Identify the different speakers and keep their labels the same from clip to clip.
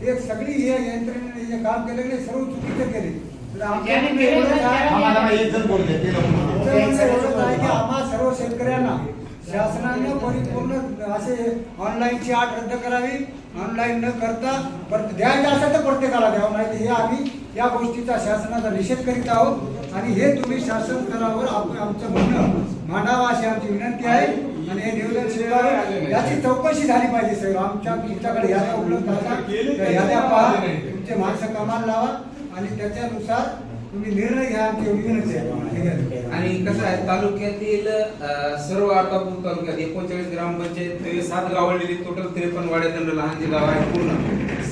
Speaker 1: हे सगळी हे यंत्रणेने जे काम केले ते सर्व चुकीचं केले. तर आमचं म्हणणं एवढंच आहे-
Speaker 2: आम्हाला एक
Speaker 1: एवढंच आहे की आम्हा सर्व शेतकऱ्यांना शासनानं परिपूर्ण असे ऑनलाईनची आठ रद्द करावी ऑनलाईन न करता परत द्यायचं असेल तर प्रत्येकाला द्यावं नाही हे आम्ही या गोष्टीचा शासनाचा निषेध करीत आहोत. आणि हे तुम्ही शासन स्तरावर आमचं म्हणणं मांडावं अशी आमची विनंती आहे. आणि हे निवेदन स्वीकारून याची चौकशी झाली पाहिजे सर. आमच्या तुमच्याकडे याद्या उपलब्ध असतात. याद्या पहा. तुमचे माणसं कामाला लावा. आणि त्याच्यानुसार तुम्ही निर्णय घ्या. आमची विनंती आहे.
Speaker 3: आणि कसं आहे तालुक्यातील सर्व अर्धापूर तालुक्यात एकोणचाळीस ग्रामपंचायत सात गाव आलेली टोटल त्रेपन्न वाड्यादंड लहान जे गाव आहे पूर्ण.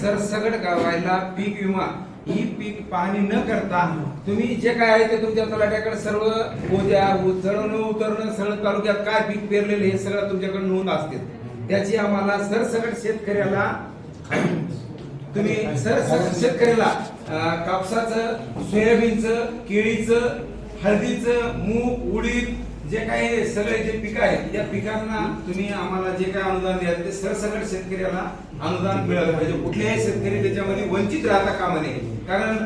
Speaker 3: सरसगट गावायला पीक विमा ही पीक पाहणी न करता तुम्ही जे काय आहे ते तुमच्या तलाट्याकडे सर्व गोद्या चढवणं उतरणं सगळं तालुक्यात काय पीक पेरलेलं हे सगळं तुमच्याकडे नोंद असते. त्याची आम्हाला सरसकट शेतकऱ्याला तुम्ही सर शेतकऱ्याला कापसाचं सोयाबीनचं केळीचं हळदीचं मूग उडीद जे काही सगळे जे पिकं आहेत या पिकांना तुम्ही आम्हाला जे काही अनुदान द्याल ते सरसकट शेतकऱ्याला अनुदान मिळालं पाहिजे. कुठल्याही शेतकरी त्याच्यामध्ये वंचित राहता कामा नये. कारण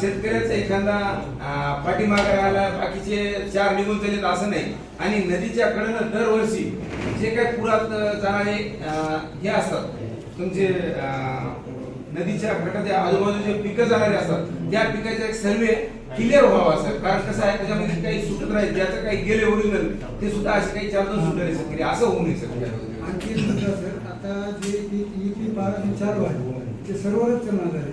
Speaker 3: शेतकऱ्याचा एखादा अं, पाठीमागे राहिला बाकीचे चार निघून चालेत असं नाही. आणि नदीच्या कडेनं दरवर्षी जे काही पुरात जाणारे हे असतात. तुमचे नदीच्या घाटाच्या आजूबाजूचे पिकं जाणारे असतात. त्या पिकाचा एक सर्वे क्लिअर व्हावा सर कारण कसं आहे त्याच्यामध्ये काही सुटत राहील ज्याचं काही गेले ओरिजिनल ते सुद्धा असे काही चार दोन सुटले शेतकरी असं होऊ नये सर
Speaker 1: आणखी सर. आता जे पीक ई पी बारा आणि चालू आहे ते सर्वच चालणार आहे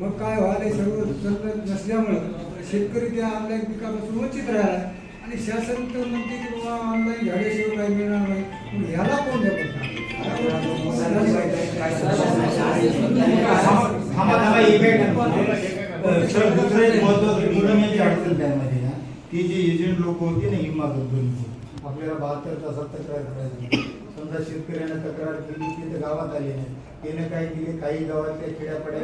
Speaker 1: मग काय व्हायला सर्व चालत नसल्यामुळं शेतकरी त्या ऑनलाईन पिकापासून वंचित राहिला. आणि शासन तर म्हणते की बाबा ऑनलाईन झाल्याशिवाय काही मिळणार नाही. मग ह्याला कोण
Speaker 2: एक मिनिट. सर दुसरं एक महत्वाचं मुलांची अडचण त्यामध्ये ना ती जी एजंट लोक होती ना हिमा कंपनीची आपल्याला बहात्तर तासात तक्रार करायची. समजा शेतकऱ्यानं तक्रार केली ती गावात आली नाही. त्याने काय केले? काही गावातल्या खेड्यापाड्या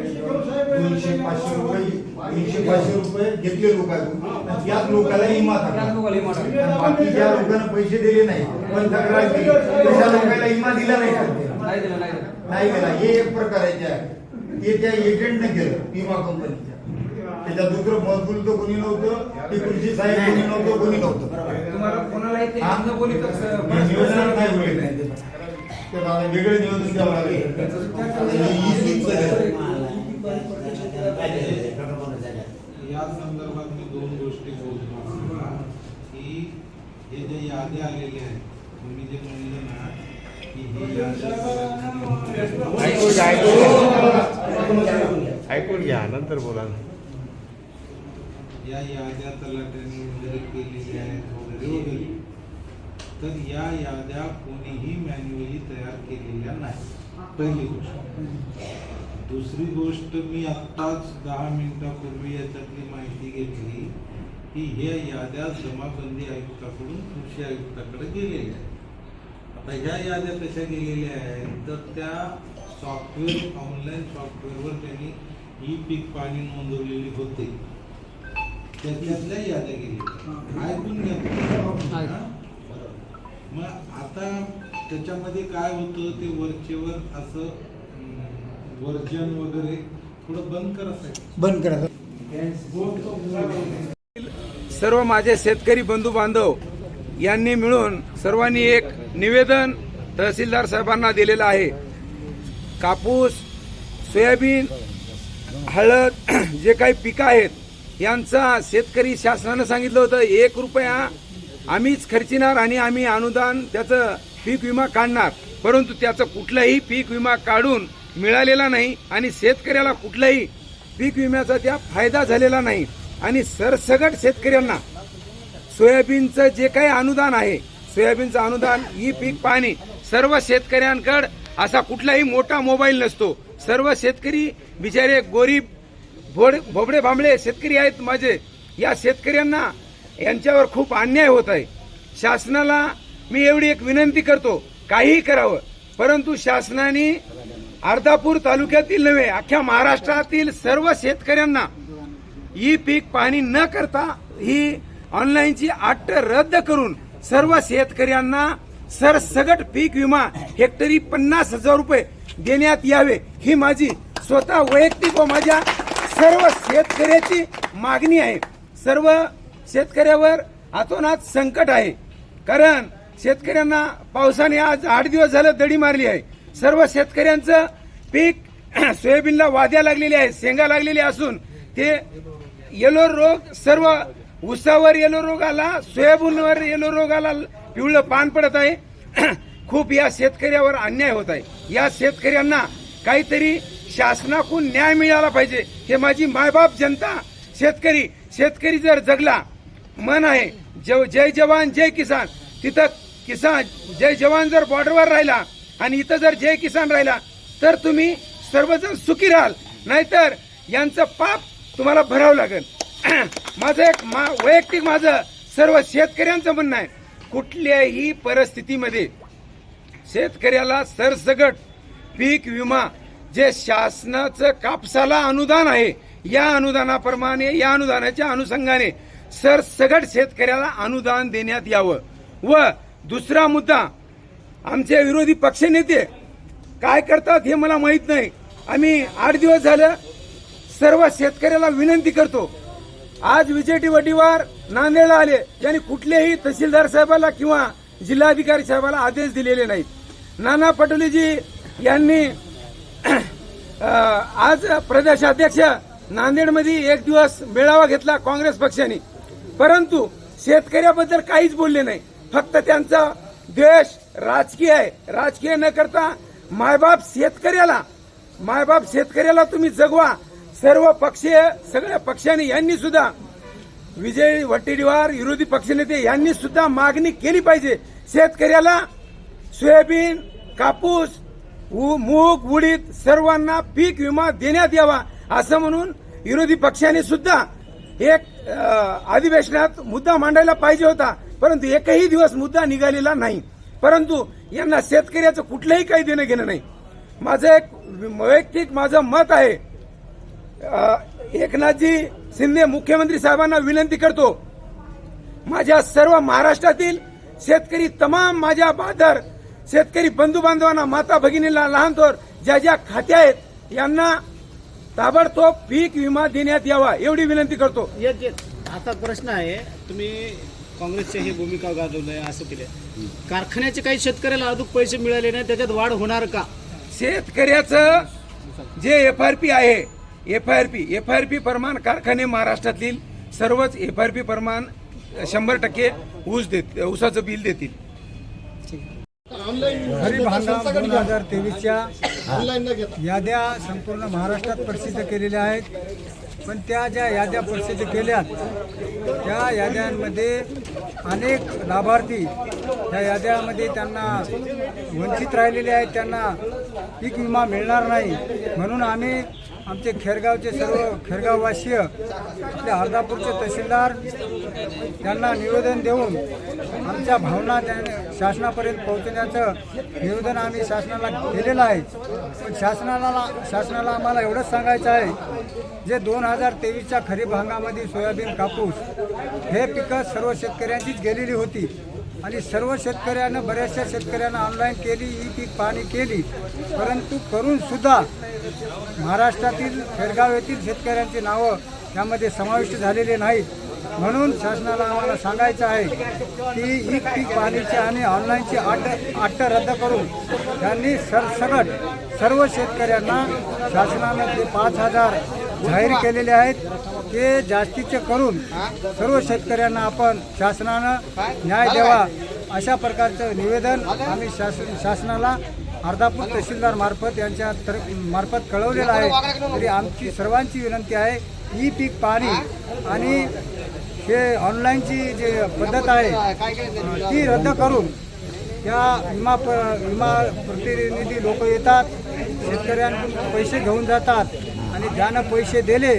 Speaker 2: दोनशे पाचशे रुपये दोनशे पाचशे रुपये घेतले लोकांकडून आणि त्याच लोकांना हिमा टाकला बाकी ज्या लोकांना पैसे दिले नाही पण तक्रार केली तशा लोकांना हिमा दिला नाही? नाही गेला हे एक प्रकाराचे आहे ते त्या एजंटने केलं विमा कंपनीच्या त्याच्यात दुसरं महसूल तर कोणी नव्हतं ते कृषी साहेब कोणी नव्हतं कोणी नव्हतं
Speaker 3: तुम्हाला कोणालाही ते
Speaker 2: हा?
Speaker 3: न बोली तर
Speaker 2: निवेदनात नाही बोलले नाही ते. ते दादा वेगळं निवेदन द्यावं लागेल हे.
Speaker 4: या संदर्भात मी दोन गोष्टी बोलतो की हे जे याद्या आलेल्या आहेत तुम्ही जे म्हणले ना की हे याद्या
Speaker 5: ऐकून घ्या नंतर बोला।
Speaker 4: या याद्या तलाट्यांनी वगैरे केलेल्या आहेत वगैरे वगैरे. तर या याद्या कोणीही मॅन्युअली तयार केलेल्या नाही. पहिली गोष्ट. दुसरी गोष्ट मी आत्ताच दहा मिनिटापूर्वी याच्यातली माहिती घेतली की हे याद्या जमाबंदी आयुक्ताकडून कृषी आयुक्ताकडे गेलेल्या आहेत. आता ह्या याद्या कशा गेलेल्या आहेत? तर त्या सॉफ्टवेअर ऑनलाईन सॉफ्टवेअरवर त्यांनी ई पीक पाणी नोंदवलेली होते. त्यातल्या याद्या गेलेल्या ऐकून घ्या. हा? मग आता त्याच्यामध्ये काय होतं? ते वरचेवर असं वर्जन वगैरे थोडं बंद करायचं
Speaker 2: बंद करा.
Speaker 3: सर्व माझे शेतकरी बंधू बांधव यांनी मिळून सर्वांनी एक निवेदन तहसीलदार साहेबांना दिलेलं आहे. कापूस सोयाबीन हळद जे काही पिकं आहेत यांचा शेतकरी शासनानं सांगितलं होतं एक रुपया आम्हीच खर्चिणार आणि आम्ही अनुदान त्याचं पीक विमा काढणार. परंतु त्याचं कुठलाही पीक विमा काढून मिळालेला नाही आणि शेतकऱ्याला कुठलाही पीक विम्याचा त्या फायदा झालेला नाही. आणि सरसगट शेतकऱ्यांना सोयाबीनचं जे काही अनुदान आहे सोयाबीनचं अनुदान ही पीक पाणी सर्व शेतकऱ्यांकडे असा कुठलाही मोठा मोबाईल नसतो. सर्व शेतकरी बिचारे गोरीब भोड भोबडे भांबळे शेतकरी आहेत माझे. या शेतकऱ्यांना यांच्यावर खूप अन्याय होत आहे. शासनाला मी एवढी एक विनंती करतो काहीही करावं. परंतु शासनाने अर्धापूर तालुक्यातील नव्हे अख्ख्या महाराष्ट्रातील सर्व शेतकऱ्यांना ही पीक पाहणी न करता ही ऑनलाईनची आट रद्द करून सर्व शेतकऱ्यांना सरसगट पीक विमा हेक्टरी पन्नास हजार रुपये देण्यात यावे ही माझी स्वतः वैयक्तिक व माझ्या सर्व शेतकऱ्याची मागणी आहे. सर्व शेतकऱ्यावर आतोनात संकट आहे. कारण शेतकऱ्यांना पावसाने आज आठ दिवस झालं दडी मारली आहे. सर्व शेतकऱ्यांचं पीक सोयाबीनला वाद्या लागलेले आहे शेंगा लागलेली असून ते येलो रोग सर्व ऊसावर येलो रोग आला सोयाबीनवर येलो रोग आला पिवळं पान पडत आहे. खूप या शेतकऱ्यावर अन्याय होत आहे. या शेतकऱ्यांना काहीतरी शासनाकडून न्याय मिळाला पाहिजे. हे माझी मायबाप जनता शेतकरी. शेतकरी जर जगला मन आहे जव- जय जवान जय किसान. तिथं किसान जय जवान जर बॉर्डरवर राहिला आणि इथं जर जय किसान राहिला तर तुम्ही सर्वजण सुखी राहाल. नाहीतर यांचं पाप तुम्हाला भरावं लागेल. माझं एक मा वैयक्तिक माझं सर्व शेतकऱ्यांचं म्हणणं आहे कुठल्याही परिस्थितीमध्ये शेतकऱ्याला सरसगट पीक विमा जे शासनाचं कापसाला अनुदान आहे या अनुदानाप्रमाणे या अनुदानाच्या अनुषंगाने सरसगट शेतकऱ्याला अनुदान देण्यात यावं. व दुसरा मुद्दा आमचे विरोधी पक्षनेते काय करतात हे मला माहीत नाही. आम्ही आठ दिवस झालं सर्व शेतकऱ्याला विनंती करतो आज विजेटी वडीवार नांदेडला आले. त्यांनी कुठलेही तहसीलदार साहेबाला किंवा जिल्हाधिकारी साहेबाला आदेश दिलेले नाहीत. नाना पटोलेजी यांनी आज प्रदेशाध्यक्ष नांदेडमध्ये एक दिवस मेळावा घेतला काँग्रेस पक्षाने. परंतु शेतकऱ्याबद्दल काहीच बोलले नाही. फक्त त्यांचा द्वेष राजकीय आहे. राजकीय न करता मायबाप शेतकऱ्याला मायबाप शेतकऱ्याला तुम्ही जगवा. सर्व पक्षीय सगळ्या पक्षांनी यांनी सुद्धा विजय वट्टेडीवार विरोधी पक्षनेते यांनी सुद्धा मागणी केली पाहिजे. शेतकऱ्याला सोयाबीन कापूस मूग उडीद सर्वांना पीक विमा देण्यात यावा असं म्हणून विरोधी पक्षाने सुद्धा एक अधिवेशनात मुद्दा मांडायला पाहिजे होता. परंतु एकही दिवस मुद्दा निघालेला नाही. परंतु यांना शेतकऱ्याचं कुठलंही काही देणं घेणं नाही. माझं एक वैयक्तिक माझं मत आहे एकनाथजी शिंदे मुख्यमंत्री साहेबांना विनंती करतो माझ्या सर्व महाराष्ट्रातील शेतकरी तमाम माझ्या बादर शेतकरी बंधू बांधवांना माता भगिनीला लहान थोर ज्या ज्या खात्या आहेत यांना ताबडतोब पीक विमा देण्यात यावा एवढी विनंती करतो
Speaker 6: आता प्रश्न आहे तुम्ही काँग्रेसची ही भूमिका गाजवली आहे असं केलं कारखान्याचे काही शेतकऱ्याला अजून पैसे मिळाले नाही त्याच्यात वाढ होणार का?
Speaker 3: शेतकऱ्याचं जे एफ आर पी आहे F I R P F I R P प्रमाण कारखाने महाराष्ट्रातील सर्वच एफ आय आर पी प्रमाण शंभर टक्के ऊस देत ऊसाचं बिल देतील.
Speaker 1: खरीप हंगाम दोन हजार तेवीसच्या याद्या संपूर्ण महाराष्ट्रात प्रसिद्ध केलेल्या आहेत. पण त्या ज्या याद्या प्रसिद्ध केल्यात त्या याद्यांमध्ये अनेक लाभार्थी त्या याद्यामध्ये त्यांना वंचित राहिलेले आहेत. त्यांना पीक विमा मिळणार नाही. म्हणून आम्ही आमचे खेरगावचे सर्व खेरगाववासीय आपले हरदापूरचे तहसीलदार त्यांना निवेदन देऊन आमच्या भावना शासनापर्यंत पोहोचण्याचं निवेदन आम्ही शासनाला केलेलं आहे. पण शासनाला शासनाला आम्हाला एवढंच सांगायचं आहे जे दोन हजार तेवीसच्या खरीप हंगामामध्ये सोयाबीन कापूस हे पिकं सर्व शेतकऱ्यांचीच गेलेली होती. आणि सर्व शेतकऱ्यानं बऱ्याचशा शेतकऱ्यांना ऑनलाईन केली ई पीक पाहणी केली. परंतु करून सुद्धा महाराष्ट्रातील खेडगाव येथील शेतकऱ्यांची नावं त्यामध्ये समाविष्ट झालेले नाहीत. म्हणून शासनाला आम्हाला सांगायचं आहे की ही पीक पाहणीची आणि ऑनलाईनची आट अट रद्द करून त्यांनी सरसकट सर्व शेतकऱ्यांना शासनानं ते पाच हजार जाहीर केलेले आहेत. ते जास्तीचे करून सर्व शेतकऱ्यांना आपण शासनानं न्याय द्यावा अशा प्रकारचं निवेदन आम्ही शासन शासनाला अर्धापूर तहसीलदार मार्फत यांच्या तर मार्फत कळवलेलं आहे. तरी आमची सर्वांची विनंती आहे ई पीक पाणी आणि हे ऑनलाईनची जे पद्धत आहे ती रद्द करून या विमा प विमा प्रतिनिधी लोक येतात शेतकऱ्यांकडून पैसे घेऊन जातात. आणि ज्यानं पैसे दिले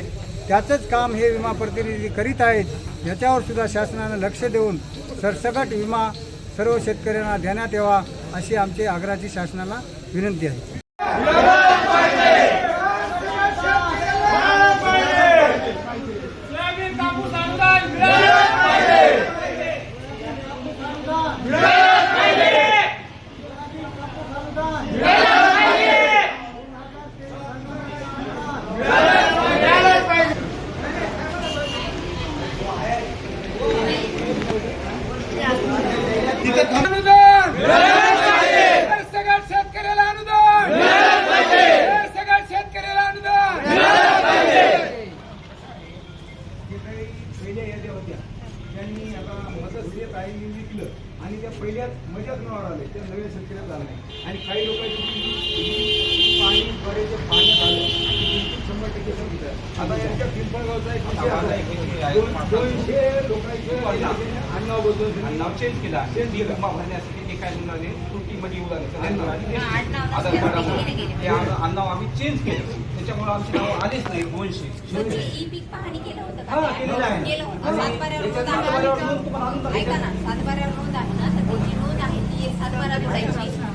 Speaker 1: त्याचंच काम हे विमा प्रतिनिधी करीत आहेत. याच्यावर सुद्धा शासनानं लक्ष देऊन सरसकट विमा सर्व शेतकऱ्यांना देण्यात यावा अशी आमची आग्रहाची शासनाला विनंती आहे.
Speaker 3: ভিতর ঘন্ট आता यांच्या पिंपळगावचा एक दोनशे लोकांचे
Speaker 7: नाव चेंज केला विमा भरण्यासाठी ते काय म्हणाले त्रुटीमध्ये येऊ लागले ते आम्ही चेंज केलं त्याच्यामुळे आमची नाव नाही दोनशे हा, केलेलं आहे.
Speaker 8: सातबाऱ्यावर नोंद आहे ना? ऐका ना सातबाऱ्यावर नोंद आहे ना तर त्याची नोंद आहे ती एक सातबारा जोडायची